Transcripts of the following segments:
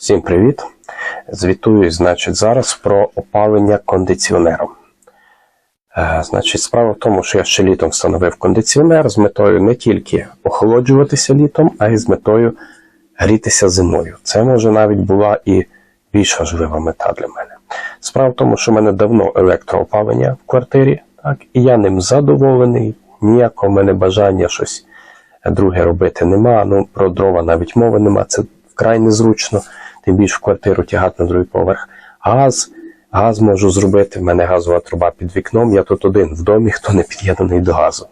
Всім привіт! Звітую, значить, зараз про опалення кондиціонером. Е, Значить, справа в тому, що я ще літом встановив кондиціонер з метою не тільки охолоджуватися літом, а й з метою грітися зимою. Це може навіть була і більш важлива мета для мене. Справа в тому, що в мене давно електроопалення в квартирі, так, і я ним задоволений, ніякого в мене бажання щось друге робити нема. Ну, про дрова навіть мови нема, це вкрай незручно, тим більше в квартиру тягати на другий поверх. Газ, газ можу зробити, в мене газова труба під вікном, я тут один в домі, хто не під'єднаний до газу.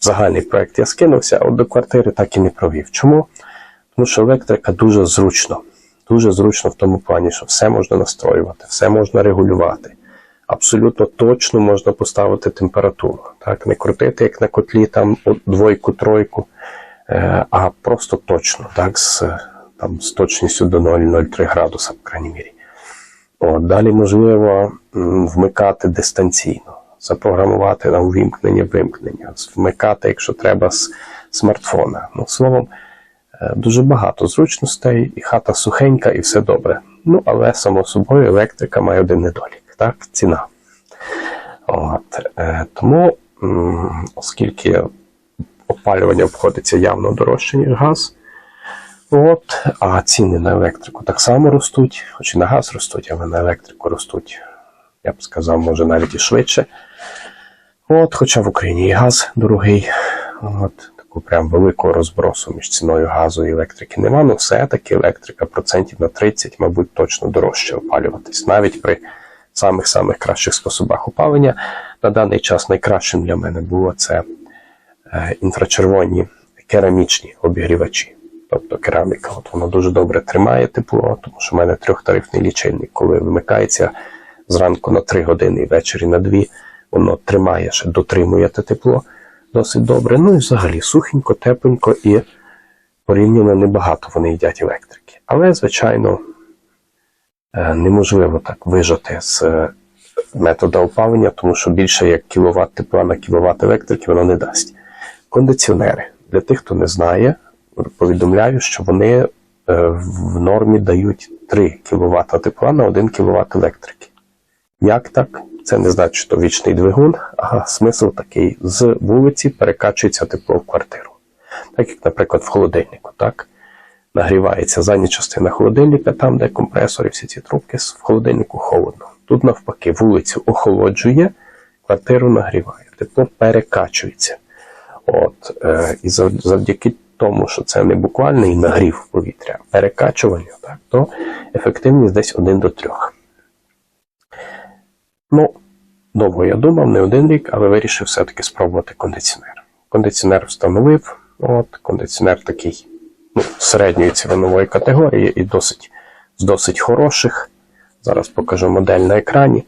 Загальний проект я скинувся, а от до квартири так і не провів. Чому? Тому що електрика дуже зручно. Дуже зручно в тому плані, що все можна настроювати, все можна регулювати. Абсолютно точно можна поставити температуру. Так, не крутити, як на котлі, там двойку, тройку, е, а просто точно, так, з, там, з точністю до 0,03 градуса, по крайній мірі. От, далі можливо вмикати дистанційно, запрограмувати на увімкнення, вимкнення, вмикати, якщо треба, з смартфона. Ну, словом, е, дуже багато зручностей, і хата сухенька, і все добре. Ну, але само собою електрика має один недолік, так, ціна. От, е, тому, оскільки опалювання обходиться явно дорожче, ніж газ, от, а ціни на електрику так само ростуть, хоч і на газ ростуть, але на електрику ростуть, я б сказав, може навіть і швидше. От, хоча в Україні і газ дорогий, от, таку прям великого розбросу між ціною газу і електрики нема, але все-таки електрика процентів на 30, мабуть, точно дорожче опалюватись. Навіть при самих-самих кращих способах опалення. На даний час найкращим для мене було це е, інфрачервоні керамічні обігрівачі. Тобто кераміка, от воно дуже добре тримає тепло, тому що в мене трьохтарифний лічильник, коли вмикається зранку на 3 години і ввечері на 2, воно тримає ще дотримує те тепло досить добре. Ну і взагалі сухенько, тепленько і порівняно небагато вони їдять електрики. Але, звичайно, е, неможливо так вижати з е, метода опалення, тому що більше як кіловат тепла на кіловат електрики воно не дасть. Кондиціонери. Для тих, хто не знає, повідомляю, що вони е, в нормі дають 3 кВт тепла на 1 кВт електрики. Як так? Це не значить, що вічний двигун, а смисл такий: з вулиці перекачується тепло в квартиру. Так як, наприклад, в холодильнику. так? Нагрівається задня частина холодильника, там, де компресор і всі ці трубки, в холодильнику холодно. Тут, навпаки, вулицю охолоджує, квартиру нагріває. Тепло перекачується. От, е, І завдяки тому, що це не буквальний нагрів повітря, а перекачування, так, то ефективність десь 1 до 3. Ну, довго я думав, не один рік, але вирішив все-таки спробувати кондиціонер. Кондиціонер встановив, от, кондиціонер такий ну, середньої цінової категорії і досить, з досить хороших. Зараз покажу модель на екрані.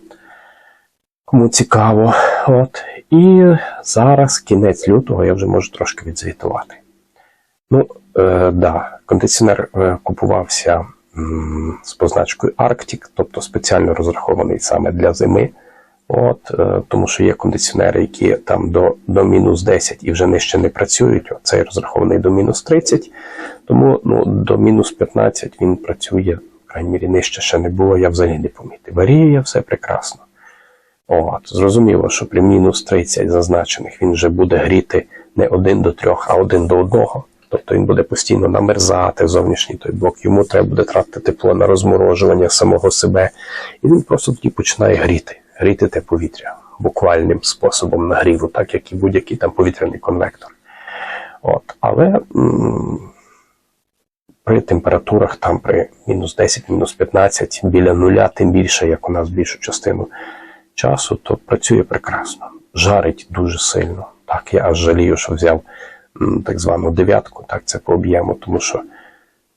Кому цікаво. От. І зараз, кінець лютого, я вже можу трошки відзвітувати. Ну, е, да, кондиціонер е, купувався з позначкою Arctic, тобто спеціально розрахований саме для зими. От, е, тому що є кондиціонери, які там до, до мінус 10 і вже нижче не працюють. Цей розрахований до мінус 30, тому ну, до мінус 15 він працює, в крайній мірі, нижче ще не було, я взагалі не помітив. Варіє все прекрасно. От, зрозуміло, що при мінус 30 зазначених він вже буде гріти не 1 до 3, а 1 до 1. Тобто він буде постійно намерзати зовнішній той блок, йому треба буде тратити тепло на розморожування самого себе, і він просто тоді починає гріти, гріти те повітря буквальним способом нагріву, так як і будь-який там повітряний конвектор. От, але при температурах там при мінус 10, мінус 15, біля нуля, тим більше, як у нас більшу частину часу, то працює прекрасно. Жарить дуже сильно. Так, я аж жалію, що взяв так звану дев'ятку, так це по об'єму, тому що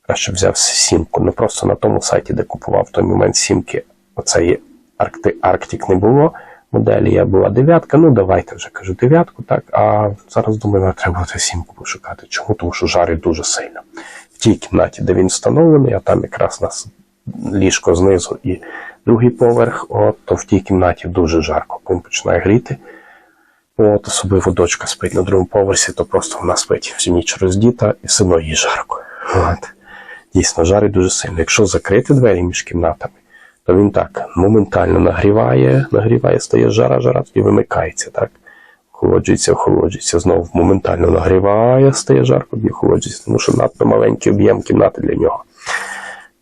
краще взяв сімку. Не просто на тому сайті, де купував в той момент сімки, оцеї Арктик не було. Моделі я була дев'ятка, ну давайте вже кажу дев'ятку, так. А зараз думаю, треба треба буде сімку пошукати. Чому? Тому що жарить дуже сильно. В тій кімнаті, де він встановлений, а там якраз нас ліжко знизу і другий поверх, от, то в тій кімнаті дуже жарко, коли починає гріти. От, особливо дочка спить на другому поверсі, то просто вона спить всю ніч роздіта і все одно їй жарко. От. дійсно жарить дуже сильно. Якщо закрити двері між кімнатами, то він так моментально нагріває, нагріває, стає жара, жара, тоді вимикається, так? Охолоджується, охолоджується, знову моментально нагріває, стає жарко, тоді охолоджується, тому що надто маленький об'єм кімнати для нього.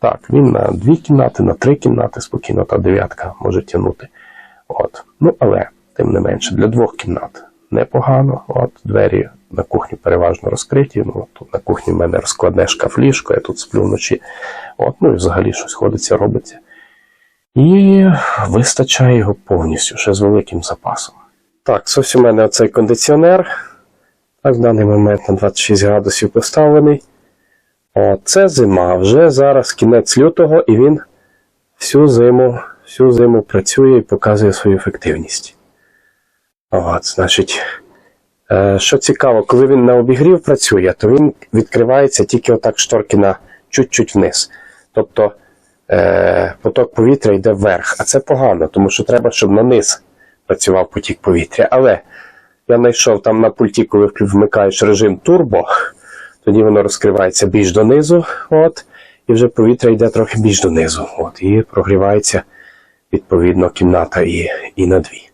Так, він на дві кімнати, на три кімнати спокійно, та дев'ятка може тягнути. От. Ну, але, тим не менше, для двох кімнат непогано. От, двері на кухні переважно розкриті. Ну, тут на кухні в мене розкладне шкаф-ліжко, я тут сплю вночі. От, ну і взагалі щось ходиться, робиться. І вистачає його повністю, ще з великим запасом. Так, ось у мене оцей кондиціонер. Так, в даний момент на 26 градусів поставлений. О, це зима. Вже зараз кінець лютого, і він всю зиму, всю зиму працює і показує свою ефективність. От, значить, е, що цікаво, коли він на обігрів працює, то він відкривається тільки отак шторки на чуть-чуть вниз. Тобто е, поток повітря йде вверх, а це погано, тому що треба, щоб на низ працював потік повітря. Але я знайшов там на пульті, коли вмикаєш режим турбо, тоді воно розкривається більш донизу, от, і вже повітря йде трохи більш донизу. От, і прогрівається відповідно кімната і, і на дві.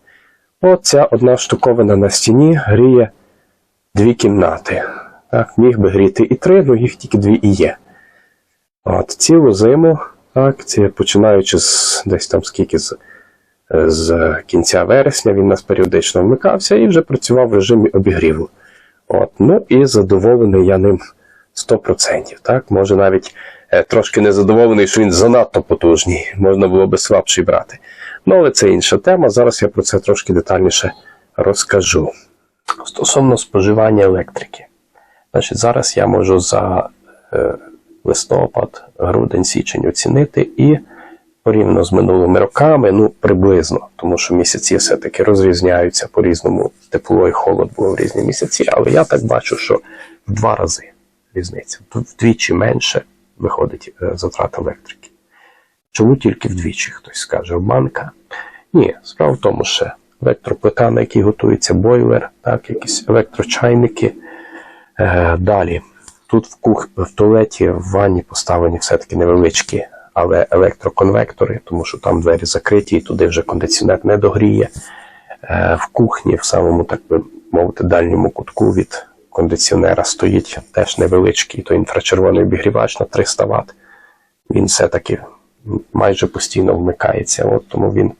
От ця одна штуковина на стіні гріє дві кімнати. Так, міг би гріти і три, але їх тільки дві і є. От, цілу зиму, так, починаючи з десь там скільки з, з кінця вересня, він нас періодично вмикався і вже працював в режимі обігріву. От, ну і задоволений я ним 100%. Так? Може навіть е, трошки незадоволений, що він занадто потужний, можна було би слабший брати. Ну, але це інша тема. Зараз я про це трошки детальніше розкажу. Стосовно споживання електрики. Значить, зараз я можу за е, листопад, грудень, січень оцінити і порівняно з минулими роками, ну приблизно, тому що місяці все-таки розрізняються по-різному. Тепло і холод було в різні місяці, але я так бачу, що в два рази різниця. Вдвічі менше виходить е, затрат електрики. Чому тільки вдвічі, хтось скаже, обманка? Ні, справа в тому, що електроплита, на якій готується бойлер, так, якісь електрочайники. Е, далі, тут в, кух... в туалеті, в ванні поставлені все-таки невеличкі, але електроконвектори, тому що там двері закриті, і туди вже кондиціонер не догріє. Е, в кухні, в самому, так би мовити, дальньому кутку від кондиціонера стоїть теж невеличкий, то інфрачервоний обігрівач на 300 Вт. Він все-таки майже постійно вмикається. От тому він,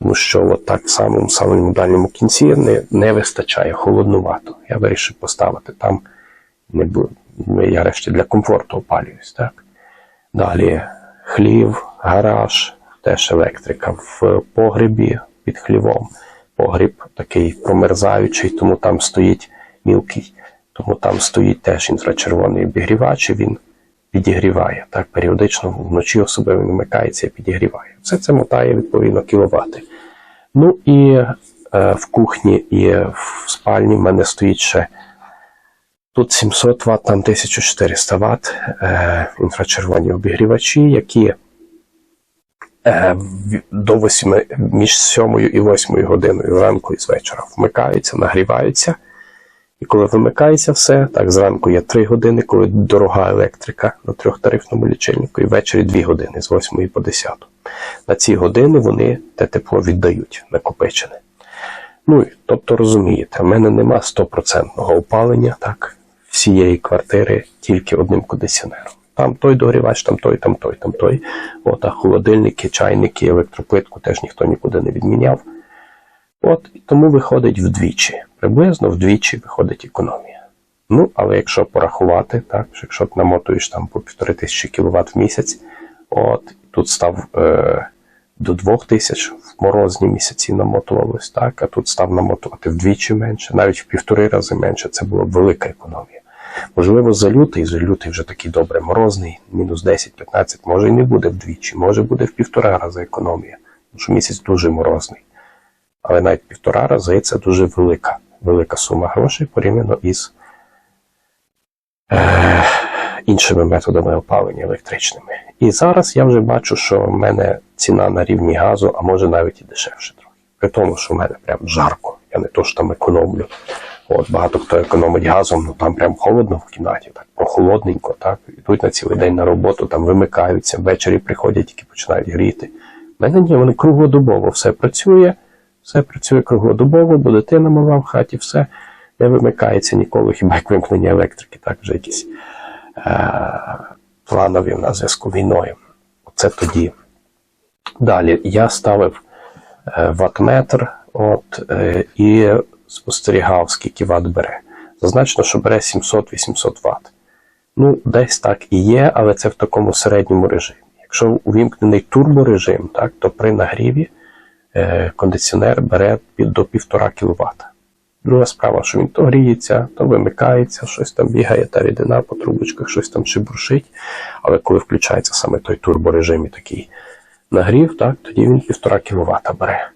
тому що от так в самому дальньому кінці не, не вистачає холоднувато. Я вирішив поставити там. Не бу- я решті для комфорту опалююсь. Так? Далі хлів, гараж, теж електрика в погребі під хлівом. Погріб такий промерзаючий, тому там стоїть мілкий, тому там стоїть теж інфрачервоний обігрівач, і він підігріває. Так, періодично вночі особливо він вмикається і підігріває. Все це мотає відповідно кіловати. Ну і е, в кухні і в спальні в мене стоїть ще тут 700 Вт, там 1400 Вт е, інфрачервоні обігрівачі, які е, до 8, між 7 і 8 годиною ранку і з вечора вмикаються, нагріваються. І коли вимикається все, так зранку є 3 години, коли дорога електрика на трьохтарифному лічильнику, і ввечері 2 години з 8 по 10. На ці години вони те тепло віддають накопичене. Ну, тобто розумієте, в мене нема 100% опалення так, всієї квартири тільки одним кондиціонером. Там той догрівач, там той, там той, там той. От, а холодильники, чайники, електроплитку теж ніхто нікуди не відміняв. От, і тому виходить вдвічі. Приблизно вдвічі виходить економія. Ну, але якщо порахувати, так, якщо ти намотуєш там по 1500 кВт в місяць, от, тут став е, до 2000 в морозні місяці намотувалось, так, а тут став намотувати вдвічі менше, навіть в півтори рази менше, це була б велика економія. Можливо, за лютий, за лютий вже такий добре морозний, мінус 10-15, може і не буде вдвічі, може буде в півтора рази економія, тому що місяць дуже морозний. Але навіть півтора рази це дуже велика, велика сума грошей порівняно із е, іншими методами опалення електричними. І зараз я вже бачу, що в мене ціна на рівні газу, а може навіть і дешевше трохи. При тому, що в мене прям жарко. Я не то що там економлю. От, багато хто економить газом, ну там прям холодно в кімнаті, так прохолодненько, так. Йдуть на цілий день на роботу, там вимикаються, ввечері приходять, тільки починають гріти. У мене ні, вони круглодобово все працює, все працює круглодобово, бо дитина мала в хаті, все не вимикається ніколи, хіба як вимкнення електрики, так вже якісь е- планові на зв'язку війною. Це тоді. Далі я ставив е, ватметр от, е, і спостерігав, скільки ват бере. Зазначено, що бере 700-800 Вт. Ну, десь так і є, але це в такому середньому режимі. Якщо увімкнений турборежим, так, то при нагріві кондиціонер бере до 1,5 кВт. Друга справа, що він то гріється, то вимикається, щось там бігає, та рідина по трубочках, щось там шибуршить. Але коли включається саме той турборежим і такий нагрів, так, тоді він 1,5 кВт бере.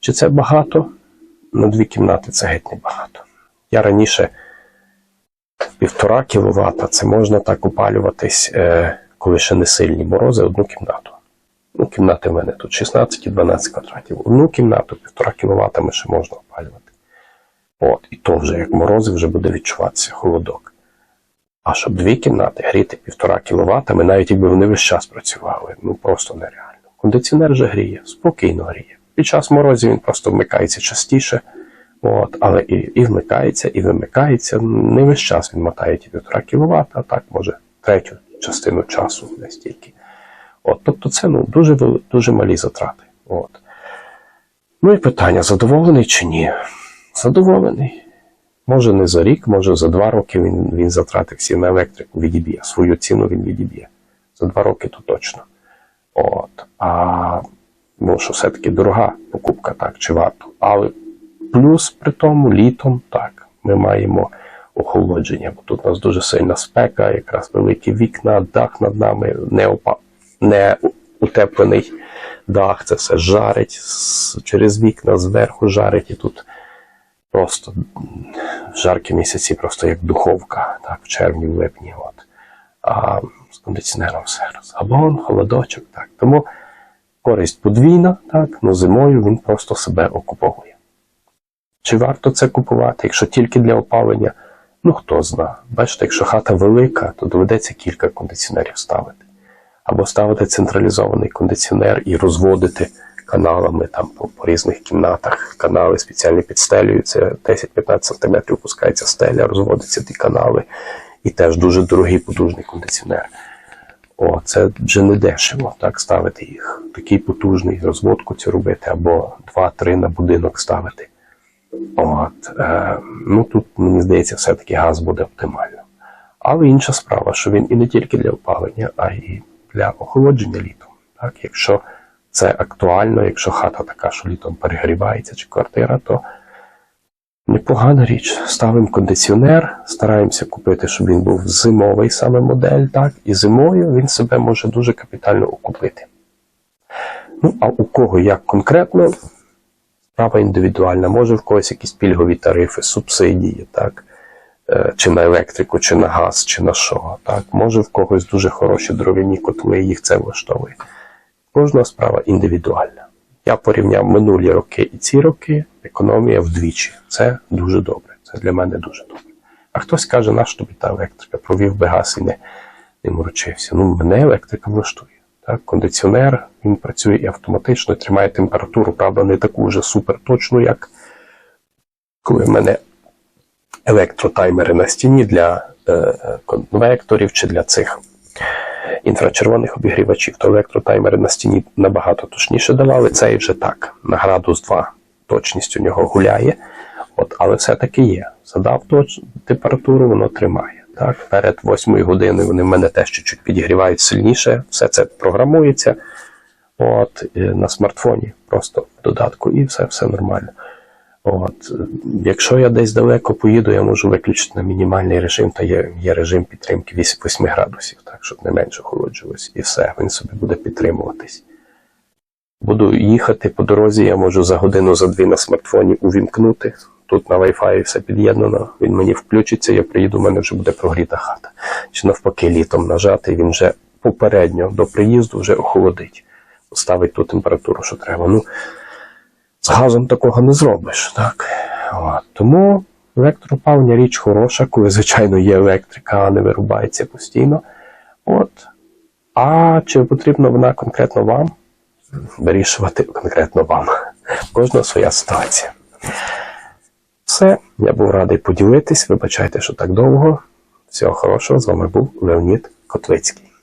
Чи це багато? На дві кімнати це геть не багато. Я раніше 1,5 кВт це можна так опалюватись, е, коли ще не сильні морози, одну кімнату. Ну, кімнати в мене тут 16 і 12 квадратів. Одну кімнату 1,5 кВт ми ще можна опалювати. От, і то вже як морози вже буде відчуватися холодок. А щоб дві кімнати гріти 1,5 кВт, ми навіть якби вони весь час працювали, ну просто нереально. Кондиціонер вже гріє, спокійно гріє. Під час морозів він просто вмикається частіше, от, але і, і вмикається, і вимикається. Не весь час він мотає ті 1,5 кВт, а так може третю частину часу десь тільки. От, тобто це ну, дуже, дуже малі затрати. От. Ну і питання: задоволений чи ні? Задоволений. Може не за рік, може за два роки він, він затратив всі на електрику відіб'є. Свою ціну він відіб'є. За два роки то точно. От. А ну, що все-таки дорога покупка, так, чи варто. Але плюс при тому літом так, ми маємо охолодження, бо тут у нас дуже сильна спека, якраз великі вікна, дах над нами не, опа... не утеплений дах, це все жарить через вікна зверху жарить і тут просто в жаркі місяці просто як духовка, так, в червні, в липні. От. А з кондиціонером все розгабон, холодочок. Так. Тому користь подвійна, так, але зимою він просто себе окуповує. Чи варто це купувати, якщо тільки для опалення? Ну хто зна. Бачите, якщо хата велика, то доведеться кілька кондиціонерів ставити. Або ставити централізований кондиціонер і розводити каналами там по, по різних кімнатах. Канали спеціально підстелюються, 10-15 см опускається стеля, розводяться ті канали. І теж дуже дорогий потужний кондиціонер. О, це вже не дешево, так, ставити їх. Такий потужний розводку цю робити, або 2-3 на будинок ставити. От, е, ну тут, мені здається, все-таки газ буде оптимально. Але інша справа, що він і не тільки для опалення, а й для охолодження літом. Так, якщо це актуально, якщо хата така, що літом перегрівається чи квартира, то непогана річ. Ставимо кондиціонер, стараємося купити, щоб він був зимовий саме модель, так, і зимою він себе може дуже капітально окупити. Ну, а у кого як конкретно, справа індивідуальна. Може в когось якісь пільгові тарифи, субсидії, так? Е, Чи на електрику, чи на газ, чи на що. Так? Може в когось дуже хороші дров'яні котли, їх це влаштовує. Кожна справа індивідуальна. Я порівняв минулі роки і ці роки, економія вдвічі. Це дуже добре. Це для мене дуже добре. А хтось каже, на що тобі та електрика, провів би газ і не, не морочився. Ну, мене електрика влаштує. Так, кондиціонер він працює і автоматично, тримає температуру, правда, не таку вже суперточну, як коли в мене електротаймери на стіні для е, конвекторів чи для цих інфрачервоних обігрівачів, то електротаймери на стіні набагато точніше давали. Цей вже так, на градус 2 точність у нього гуляє, от, але все-таки є. Задав точ, температуру, воно тримає. Так, перед 8 годиною вони в мене теж чуть-чуть підігрівають сильніше, все це програмується от, на смартфоні, просто в додатку, і все, все нормально. От. Якщо я десь далеко поїду, я можу виключити на мінімальний режим, то є, є режим підтримки 8 8 градусів, так, щоб не менше охолоджувалось. І все, він собі буде підтримуватись. Буду їхати по дорозі, я можу за годину, за дві на смартфоні увімкнути. Тут на Wi-Fi все під'єднано, він мені включиться, я приїду, у мене вже буде прогріта хата. Чи навпаки, літом нажати, він вже попередньо до приїзду вже охолодить, ставить ту температуру, що треба. Ну, з газом такого не зробиш, так? От. Тому Електроопалення річ хороша, коли, звичайно, є електрика, а не вирубається постійно. От. А чи потрібна вона конкретно вам? Вирішувати конкретно вам. У Кожного своя ситуація. Все, я був радий поділитись. Вибачайте, що так довго. Всього хорошого. З вами був Леонід Котвицький.